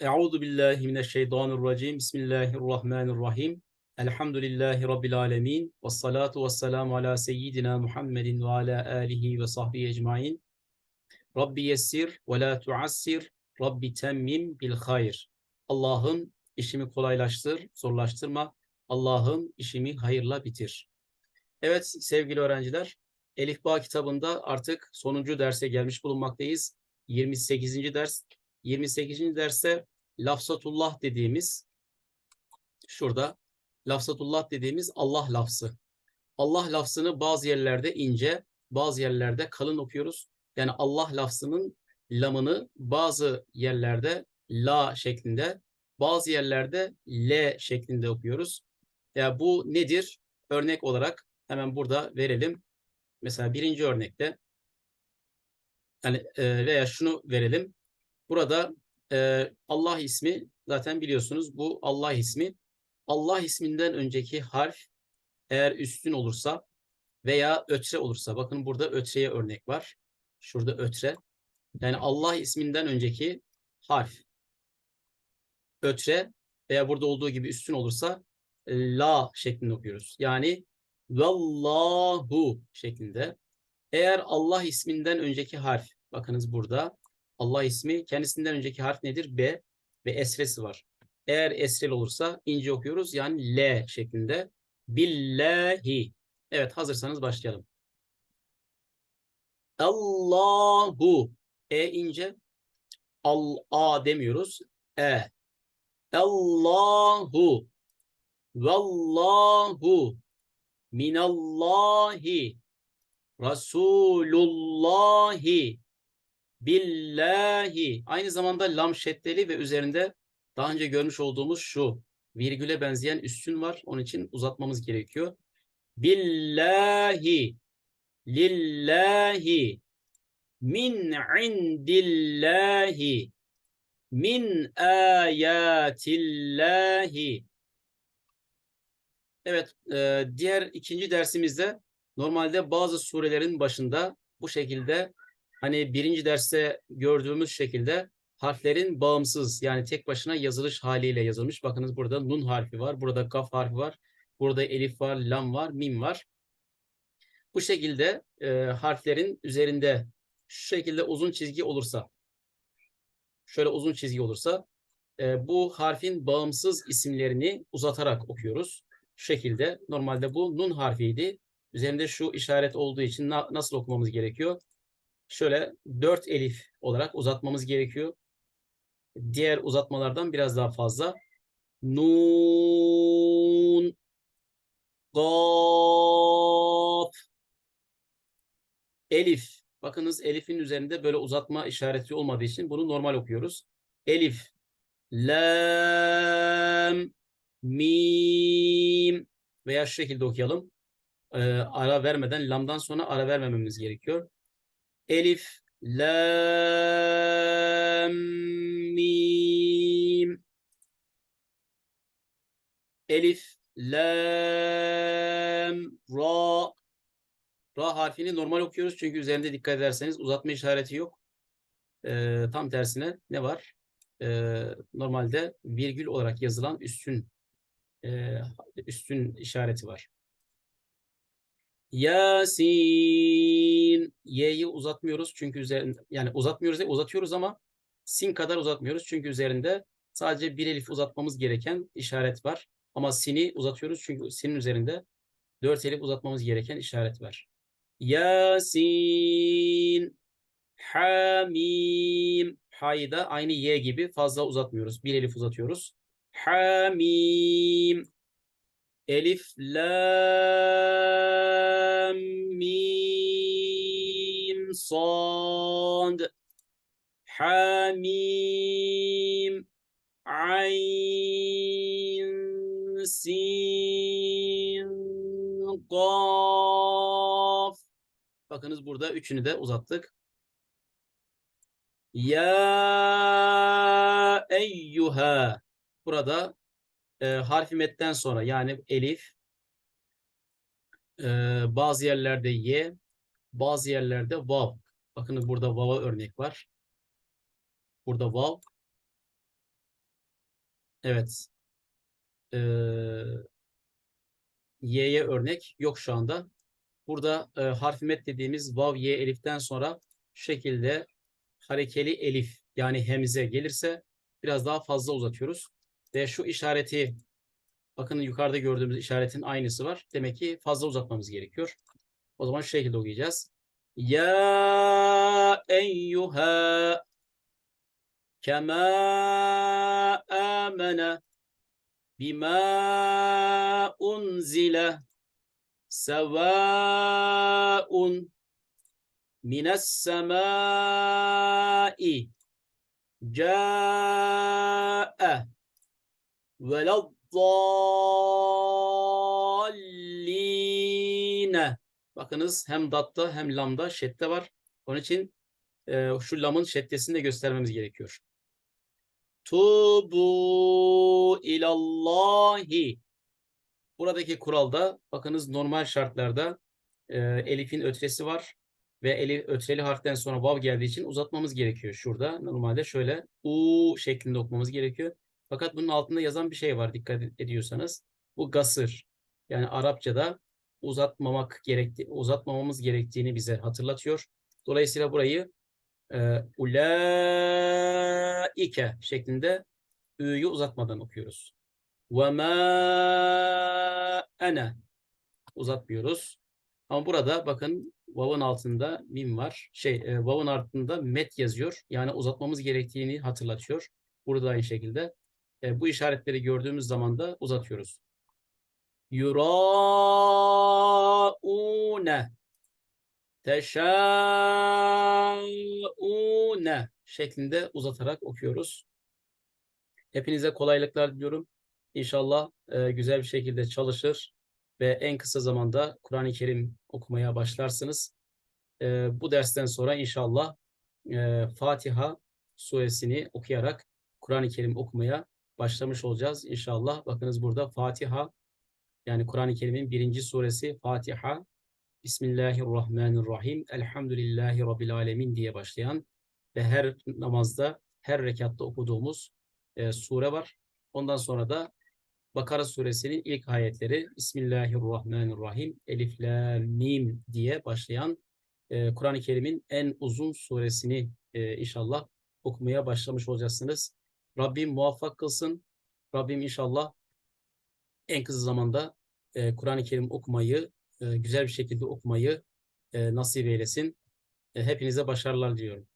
Euzu billahi mineşşeytanirracim. Bismillahirrahmanirrahim. Elhamdülillahi rabbil alamin. Ves salatu vesselamu ala seyyidina Muhammedin ve ala alihi ve sahbihi ecmaîn. Rabbi yessir ve la tuassir. Rabbi temmim bil hayr. Allah'ım işimi kolaylaştır, zorlaştırma. Allah'ım işimi hayırla bitir. Evet sevgili öğrenciler, Elif Bağ kitabında artık sonuncu derse gelmiş bulunmaktayız. 28. ders. 28. derste lafzatullah dediğimiz şurada lafzatullah dediğimiz Allah lafzı. Allah lafzını bazı yerlerde ince, bazı yerlerde kalın okuyoruz. Yani Allah lafzının lamını bazı yerlerde la şeklinde, bazı yerlerde l şeklinde okuyoruz. Ya yani bu nedir? Örnek olarak hemen burada verelim. Mesela birinci örnekte yani veya şunu verelim. Burada e, Allah ismi zaten biliyorsunuz bu Allah ismi. Allah isminden önceki harf eğer üstün olursa veya ötre olursa bakın burada ötreye örnek var. Şurada ötre. Yani Allah isminden önceki harf ötre veya burada olduğu gibi üstün olursa la şeklinde okuyoruz. Yani vallahu şeklinde. Eğer Allah isminden önceki harf bakınız burada Allah ismi kendisinden önceki harf nedir? B ve esresi var. Eğer esrel olursa ince okuyoruz. Yani L şeklinde. Billahi. Evet hazırsanız başlayalım. Allahu. E ince. Al A demiyoruz. E. Allahu. Vallahu. Minallahi. Rasulullahi billahi. Aynı zamanda lam şeddeli ve üzerinde daha önce görmüş olduğumuz şu virgüle benzeyen üstün var. Onun için uzatmamız gerekiyor. Billahi. Lillahi. Min indillahi. Min ayatillahi. Evet, e, diğer ikinci dersimizde normalde bazı surelerin başında bu şekilde hani birinci derste gördüğümüz şekilde harflerin bağımsız yani tek başına yazılış haliyle yazılmış. Bakınız burada nun harfi var, burada gaf harfi var, burada elif var, lam var, mim var. Bu şekilde e, harflerin üzerinde şu şekilde uzun çizgi olursa, şöyle uzun çizgi olursa e, bu harfin bağımsız isimlerini uzatarak okuyoruz. Şu şekilde normalde bu nun harfiydi. Üzerinde şu işaret olduğu için na nasıl okumamız gerekiyor? Şöyle 4 elif olarak uzatmamız gerekiyor. Diğer uzatmalardan biraz daha fazla. Nun, Gaf, Elif. Bakınız Elif'in üzerinde böyle uzatma işareti olmadığı için bunu normal okuyoruz. Elif, Lam, Mim veya şu şekilde okuyalım. Ee, ara vermeden, lamdan sonra ara vermememiz gerekiyor. Elif, Lam, Mim. Elif, Lam, Ra. Ra harfini normal okuyoruz çünkü üzerinde dikkat ederseniz uzatma işareti yok. Ee, tam tersine ne var? Ee, normalde virgül olarak yazılan üstün e, üstün işareti var. Yasin. Y'yi uzatmıyoruz çünkü üzerinde yani uzatmıyoruz uzatıyoruz ama sin kadar uzatmıyoruz çünkü üzerinde sadece bir elif uzatmamız gereken işaret var. Ama sin'i uzatıyoruz çünkü sinin üzerinde dört elif uzatmamız gereken işaret var. Yasin. Hamim. Ha'yı da aynı Y gibi fazla uzatmıyoruz. Bir elif uzatıyoruz. Hamim. Elif, la, mim, sad, hamim, ayn, sin, qaf. Bakınız burada üçünü de uzattık. Ya eyyuha. Burada e, harfi metten sonra yani elif, e, bazı yerlerde ye, bazı yerlerde vav. Bakın burada vava örnek var. Burada vav. Evet. Ee, Y'ye örnek yok şu anda. Burada e, harfi met dediğimiz vav, ye, eliften sonra şekilde harekeli elif yani hemze gelirse biraz daha fazla uzatıyoruz. Ve şu işareti bakın yukarıda gördüğümüz işaretin aynısı var. Demek ki fazla uzatmamız gerekiyor. O zaman şu şekilde okuyacağız. Ya eyyuha kema amene bima unzile sevaun mines semai ca'e veladdalline Bakınız hem datta hem lamda şedde var. Onun için e, şu lamın şeddesini de göstermemiz gerekiyor. Tubu ilallahi. Buradaki kuralda bakınız normal şartlarda e, elifin ötresi var ve elif ötreli harften sonra vav geldiği için uzatmamız gerekiyor şurada. Normalde şöyle u şeklinde okumamız gerekiyor. Fakat bunun altında yazan bir şey var dikkat ediyorsanız. Bu gasır. Yani Arapçada uzatmamak gerekti uzatmamamız gerektiğini bize hatırlatıyor. Dolayısıyla burayı e, ulaike şeklinde ü'yü uzatmadan okuyoruz. Ve ma ene uzatmıyoruz. Ama burada bakın vav'ın altında mim var. Şey, e, vav'ın altında met yazıyor. Yani uzatmamız gerektiğini hatırlatıyor. Burada aynı şekilde. E, bu işaretleri gördüğümüz zaman da uzatıyoruz. Yuraune teşaune şeklinde uzatarak okuyoruz. Hepinize kolaylıklar diliyorum. İnşallah e, güzel bir şekilde çalışır ve en kısa zamanda Kur'an-ı Kerim okumaya başlarsınız. E, bu dersten sonra inşallah e, Fatiha suresini okuyarak Kur'an-ı Kerim okumaya başlamış olacağız inşallah. Bakınız burada Fatiha yani Kur'an-ı Kerim'in birinci suresi Fatiha Bismillahirrahmanirrahim Elhamdülillahi Rabbil Alemin diye başlayan ve her namazda her rekatta okuduğumuz e, sure var. Ondan sonra da Bakara suresinin ilk ayetleri Bismillahirrahmanirrahim Elif la mim diye başlayan e, Kur'an-ı Kerim'in en uzun suresini e, inşallah okumaya başlamış olacaksınız. Rabbim muvaffak kılsın. Rabbim inşallah en kısa zamanda e, Kur'an-ı Kerim okumayı, e, güzel bir şekilde okumayı e, nasip eylesin. E, hepinize başarılar diliyorum.